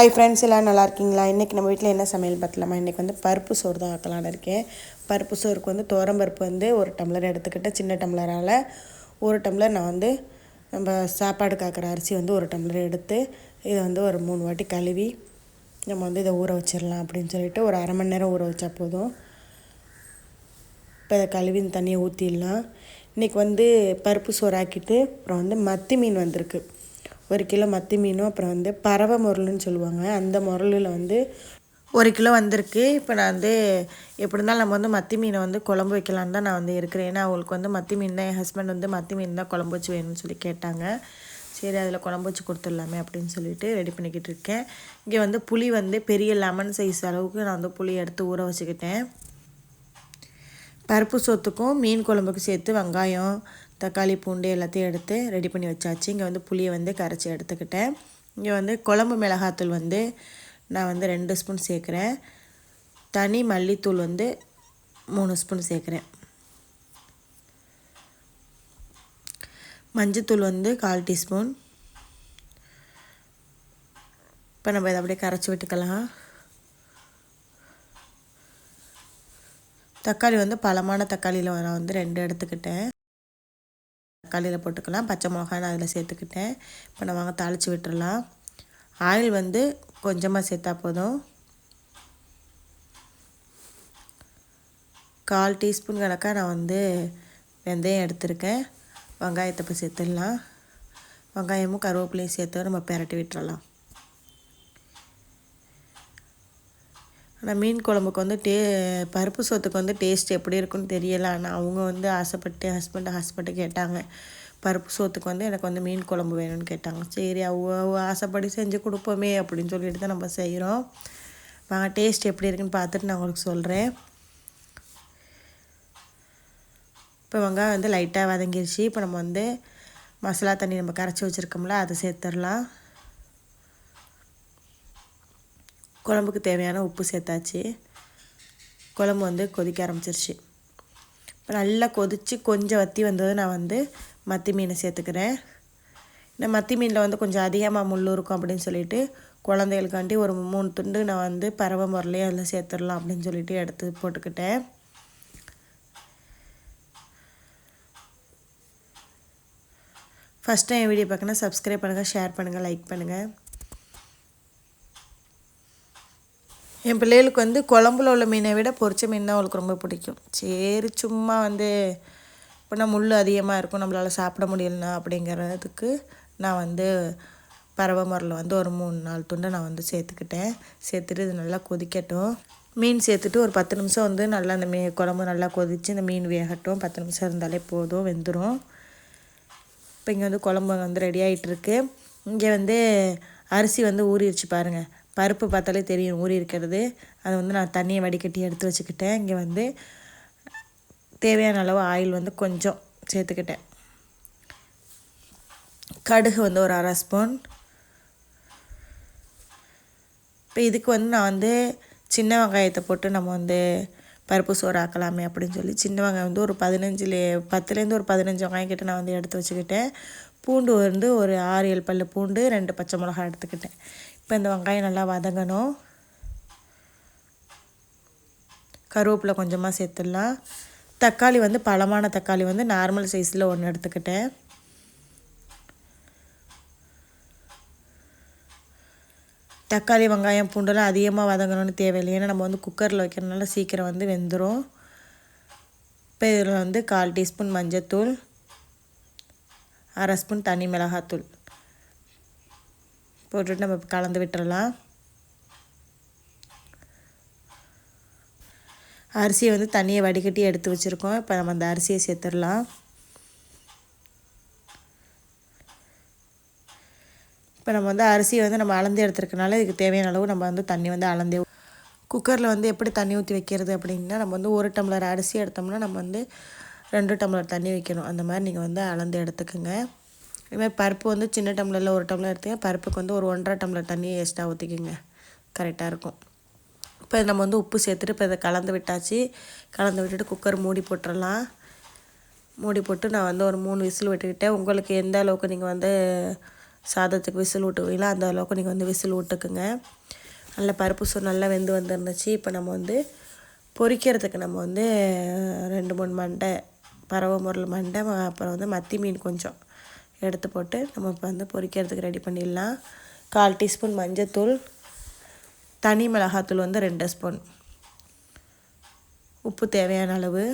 Hi friends எல்லாம் நல்லா இருக்கீங்களா? இன்றைக்கி நம்ம வீட்டில் என்ன சமையல் பார்த்தலாமா? இன்றைக்கி வந்து பருப்பு சோறு தான் ஆக்கலான்னு இருக்கேன். பருப்பு சோறுக்கு வந்து பருப்பு வந்து ஒரு டம்ளர் எடுத்துக்கிட்டேன். சின்ன டம்ளரால் ஒரு டம்ளர் நான் வந்து நம்ம சாப்பாடு காக்கிற அரிசி வந்து ஒரு டம்ளர் எடுத்து இதை வந்து ஒரு மூணு வாட்டி கழுவி நம்ம வந்து இதை ஊற வச்சிடலாம் அப்படின்னு சொல்லிட்டு ஒரு அரை மணி நேரம் ஊற வச்சா போதும். இப்போ இதை கழுவி தண்ணியை ஊற்றிடலாம் இன்றைக்கி வந்து பருப்பு சோறு ஆக்கிட்டு அப்புறம் வந்து மத்தி மீன் வந்திருக்கு. ஒரு கிலோ மத்தி மீனும் அப்புறம் வந்து பறவை முரலுன்னு சொல்லுவாங்க. அந்த முரலில் வந்து ஒரு கிலோ வந்திருக்கு. இப்போ நான் வந்து எப்படி இருந்தாலும் நம்ம வந்து மத்தி மீனை வந்து குழம்பு வைக்கலான்னு தான் நான் வந்து இருக்கிறேன். ஏன்னா அவங்களுக்கு வந்து மத்தி மீன் தான் என் ஹஸ்பண்ட் வந்து மத்தி மீன் தான் குழம்பு வச்சு வேணும்னு சொல்லி கேட்டாங்க. சரி அதில் குழம்பு வச்சு கொடுத்துடலாமே அப்படின்னு சொல்லிட்டு ரெடி பண்ணிக்கிட்டு இருக்கேன். இங்கே வந்து புளி வந்து பெரிய லெமன் சைஸ் அளவுக்கு நான் வந்து புளி எடுத்து ஊற வச்சுக்கிட்டேன். பருப்பு சோத்துக்கும் மீன் குழம்புக்கும் சேர்த்து வெங்காயம் தக்காளி பூண்டு எல்லாத்தையும் எடுத்து ரெடி பண்ணி வச்சாச்சு. இங்கே வந்து புளியை வந்து கரைச்சி எடுத்துக்கிட்டேன். இங்கே வந்து குழம்பு மிளகாத்தூள் வந்து நான் வந்து ரெண்டு ஸ்பூன் சேர்க்குறேன். தனி மல்லித்தூள் வந்து மூணு ஸ்பூன் சேர்க்குறேன். மஞ்சத்தூள் வந்து கால் டீஸ்பூன். இப்போ நம்ம இதை அப்படியே கரைச்சி விட்டுக்கலாம். தக்காளி வந்து பழமான தக்காளியில் நான் வந்து ரெண்டு எடுத்துக்கிட்டேன். தக்காளியில் போட்டுக்கலாம். பச்சை மிளகாய் நான் அதில் சேர்த்துக்கிட்டேன். இப்போ நம்ம வாங்க தாளித்து விட்டுடலாம் ஆயில் வந்து கொஞ்சமாக சேர்த்தா போதும். கால் டீஸ்பூன் கணக்காக நான் வந்து வெந்தயம் எடுத்திருக்கேன். வெங்காயத்தை இப்போ சேர்த்துடலாம். வெங்காயமும் கருவேப்பிலையும் சேர்த்து நம்ம பெரட்டி விட்டுறலாம். ஆனால் மீன் குழம்புக்கு வந்து டே பருப்பு சோத்துக்கு வந்து டேஸ்ட் எப்படி இருக்குன்னு தெரியல. ஆனால் அவங்க வந்து ஆசைப்பட்டு ஹஸ்பண்ட் ஹஸ்பண்டு கேட்டாங்க. பருப்பு சோத்துக்கு வந்து எனக்கு வந்து மீன் குழம்பு வேணும்னு கேட்டாங்க. சரி அவங்க ஆசைப்படி செஞ்சு கொடுப்போமே அப்படின்னு சொல்லிட்டு தான் நம்ம செய்கிறோம் வாங்க டேஸ்ட் எப்படி இருக்குன்னு பார்த்துட்டு நான் உங்களுக்கு சொல்கிறேன் இப்போ வெங்காயம் வந்து லைட்டாக வதங்கிருச்சு. இப்போ நம்ம வந்து மசாலா தண்ணி நம்ம கரைச்சி வச்சுருக்கோம்ல அதை சேர்த்துடலாம். குழம்புக்கு தேவையான உப்பு சேர்த்தாச்சு. குழம்பு வந்து கொதிக்க ஆரம்பிச்சிருச்சு. இப்போ நல்லா கொதித்து கொஞ்சம் வற்றி வந்தது நான் வந்து மத்தி மீனை சேர்த்துக்கிறேன். இந்த மத்தி மீனில் வந்து கொஞ்சம் அதிகமாக முள் இருக்கும் அப்படின்னு சொல்லிட்டு குழந்தைகளுக்காண்டி ஒரு மூணு துண்டு நான் வந்து பறவை முறையிலே அதில் சேர்த்துடலாம் அப்படின்னு சொல்லிட்டு எடுத்து போட்டுக்கிட்டேன். ஃபஸ்ட் டைம் வீடியோ பார்க்கணும் சப்ஸ்கிரைப் பண்ணுங்கள் ஷேர் பண்ணுங்கள் லைக் பண்ணுங்கள் என் பிள்ளைகளுக்கு வந்து குழம்புல உள்ள மீனை விட பொரிச்ச மீன் தான் அவளுக்கு ரொம்ப பிடிக்கும். சரி சும்மா வந்து இப்போனா முள் அதிகமாக இருக்கும் நம்மளால் சாப்பிட முடியலனா அப்படிங்கிறதுக்கு நான் வந்து பறவை முறையில் வந்து ஒரு மூணு நாலு துண்டை நான் வந்து சேர்த்துக்கிட்டேன். சேர்த்துட்டு இது நல்லா கொதிக்கட்டும். மீன் சேர்த்துட்டு ஒரு பத்து நிமிஷம் வந்து நல்லா அந்த மீ குழம்பு நல்லா கொதித்து இந்த மீன் வேகட்டும். பத்து நிமிஷம் இருந்தாலே போதும் வெந்துடும் இப்போ இங்கே வந்து குழம்பு வந்து ரெடி ஆகிட்டுருக்கு இங்கே வந்து அரிசி வந்து ஊறிடுச்சு பாருங்கள் பருப்பு பார்த்தாலே தெரியும் ஊறி இருக்கிறது. அதை வந்து நான் தண்ணியை வடிகட்டி எடுத்து வச்சுக்கிட்டேன். இங்கே வந்து தேவையான அளவு ஆயில் வந்து கொஞ்சம் சேர்த்துக்கிட்டேன். கடுகு வந்து ஒரு அரை ஸ்பூன். இப்போ இதுக்கு வந்து நான் வந்து சின்ன வெங்காயத்தை போட்டு நம்ம வந்து பருப்பு சோறு ஆக்கலாமே அப்படின்னு சொல்லி சின்ன வெங்காயம் வந்து ஒரு பதினஞ்சுலே பத்துலேருந்து ஒரு பதினஞ்சு வெங்காயம் கிட்ட நான் வந்து எடுத்து வச்சுக்கிட்டேன். பூண்டு வந்து ஒரு ஆறு ஏழு பல்லு பூண்டு ரெண்டு பச்சை மிளகாய் எடுத்துக்கிட்டேன். இப்போ இந்த வெங்காயம் நல்லா வதங்கணும். கருவேப்பிலை கொஞ்சமாக சேர்த்துடலாம். தக்காளி வந்து பழமான தக்காளி வந்து நார்மல் சைஸில் ஒன்று எடுத்துக்கிட்டேன். தக்காளி வெங்காயம் பூண்டெல்லாம் அதிகமாக வதங்கணும்னு தேவையில்லை. ஏன்னா நம்ம வந்து குக்கரில் வைக்கிறதுனால சீக்கிரம் வந்து வெந்துடும் இப்போ இதில் வந்து கால் டீஸ்பூன் மஞ்சத்தூள் அரை ஸ்பூன் தனி மிளகாத்தூள். போட்டுட்டு நம்ம கலந்து விட்டுறலாம். அரிசியை வந்து தண்ணியை வடிகட்டி எடுத்து வச்சுருக்கோம். இப்போ நம்ம அந்த அரிசியை சேர்த்துடலாம். இப்போ நம்ம வந்து அரிசியை வந்து நம்ம அளந்து எடுத்துருக்கனால இதுக்கு தேவையான அளவு நம்ம வந்து தண்ணி வந்து அளந்தே குக்கரில் வந்து எப்படி தண்ணி ஊற்றி வைக்கிறது அப்படின்னா நம்ம வந்து ஒரு டம்ளர் அரிசி எடுத்தோம்னா நம்ம வந்து ரெண்டு டம்ளர் தண்ணி வைக்கணும். அந்த மாதிரி நீங்கள் வந்து அளந்து எடுத்துக்கோங்க. இதுமாதிரி பருப்பு வந்து சின்ன டம்ளரில் ஒரு டம்ளர் எடுத்துங்க பருப்புக்கு வந்து ஒரு ஒன்றரை டம்ளர் தண்ணியை எக்ஸ்ட்ரா ஊற்றிக்கோங்க கரெக்டாக இருக்கும். இப்போ நம்ம வந்து உப்பு சேர்த்துட்டு இப்போ இதை கலந்து விட்டாச்சு. கலந்து விட்டுட்டு குக்கர் மூடி போட்டுடலாம் மூடி போட்டு நான் வந்து ஒரு மூணு விசில் விட்டுக்கிட்டேன். உங்களுக்கு எந்த அளவுக்கு நீங்கள் வந்து சாதத்துக்கு விசில் விட்டுவீங்களோ அந்த அளவுக்கு நீங்கள் வந்து விசில் விட்டுக்குங்க நல்ல பருப்பு சோறு நல்லா வெந்து வந்துருந்துச்சு. இப்போ நம்ம வந்து பொரிக்கிறதுக்கு நம்ம வந்து ரெண்டு மூணு மண்டை பறவை முரல் மண்டை அப்புறம் வந்து மத்தி மீன் கொஞ்சம். எடுத்து போட்டு நம்ம இப்போ வந்து பொரிக்கிறதுக்கு ரெடி பண்ணிடலாம். கால் டீஸ்பூன் மஞ்சத்தூள் தனி மிளகாத்தூள் வந்து ரெண்டு ஸ்பூன். உப்பு தேவையான அளவு.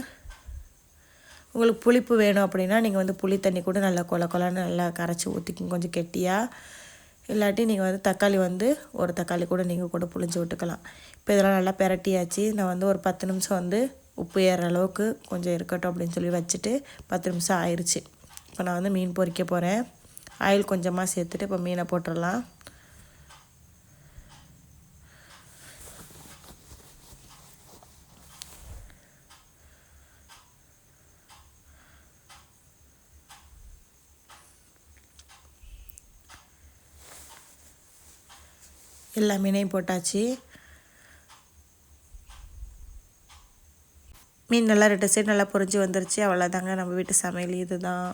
உங்களுக்கு புளிப்பு வேணும் அப்படின்னா நீங்கள் வந்து புளி தண்ணி கூட நல்லா கொல கொலன்னு நல்லா கரைச்சி ஊற்றிக்கும் கொஞ்சம் கெட்டியாக இல்லாட்டி நீங்கள் வந்து தக்காளி வந்து ஒரு தக்காளி கூட நீங்கள் கூட புளிஞ்சு விட்டுக்கலாம். இப்போ இதெல்லாம் நல்லா பெரட்டியாச்சு. நான் வந்து ஒரு பத்து நிமிஷம் வந்து உப்பு ஏற அளவுக்கு கொஞ்சம் இருக்கட்டும் அப்படின்னு சொல்லி வச்சுட்டு பத்து நிமிஷம் ஆயிடுச்சு இப்போ நான் வந்து மீன் பொறிக்க போகிறேன் ஆயில் கொஞ்சமாக சேர்த்துட்டு இப்போ மீனை போட்டுடலாம். எல்லா மீனையும் போட்டாச்சு. மீன் நல்லா ரெண்டு சைடு நல்லா பொறிஞ்சு வந்துருச்சு. அவ்வளோதாங்க நம்ம வீட்டு சமையல். இதுதான்.